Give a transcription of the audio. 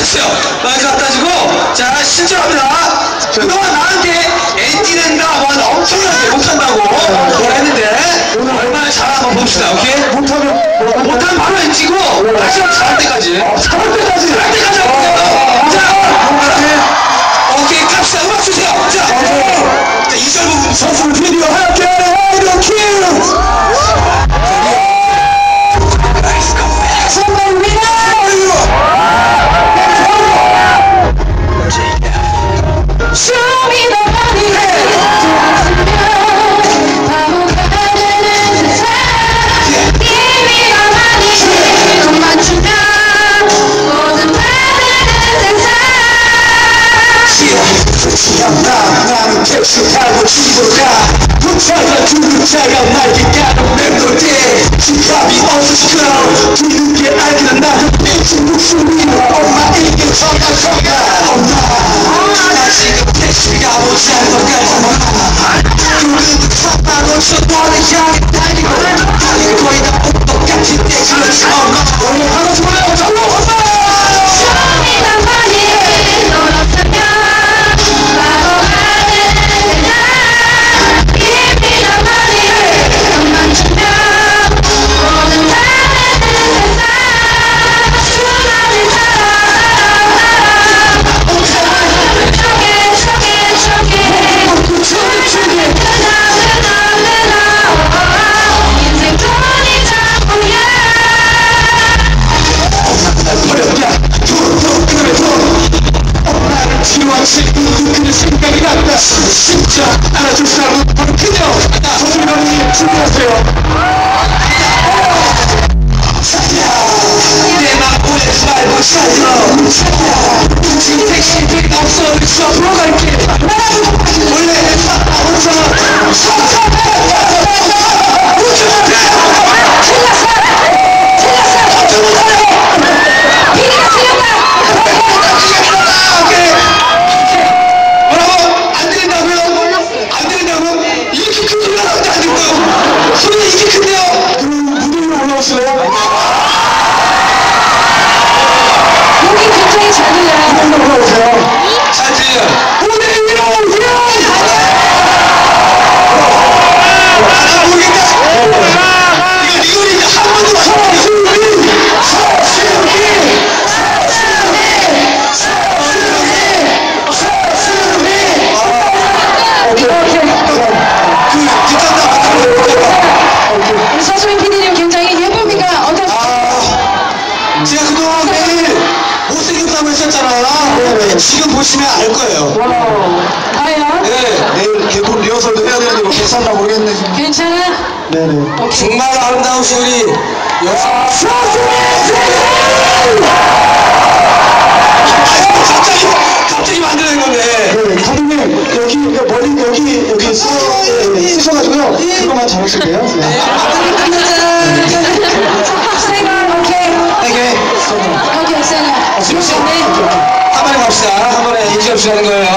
주세요. 마이크 갖다 주고, 자, 신청합니다. 그동안 나한테 엔지 낸다, 뭐, 나 엄청나게 못한다고 뭐라 했는데, 얼마나 잘하나 봅시다, 오케이? 못하면? 못하면 바로 엔지고, 마지막 잘할 때까지. 때까지. 잘할 때까지 붙여서 두 글자가 날개 가는 멜로디 지갑이 없으시고 뒤늦게 알기는 나도 일찍 목소리 엄마에게 전화 전화 엄마. 나 지금 택시 가고 잘못 가잖아 누구는 차바로 저 너를 향해 Shut up! Muslim 했었잖아요. 네, 지금 보시면 알 거예요. 과연? 네, 내일 개콘 리허설도 해야 되는데 뭐 괜찮나 모르겠네. 괜찮아? 네네. 정말 아름다우신 우리 여성. 갑자기, 갑자기 만드는 건데. 네, 감독님 여기 머리 여기 여기 쓰, 예, 예, 쓰셔가지고요. 그거만 잡으실게요. 네. 이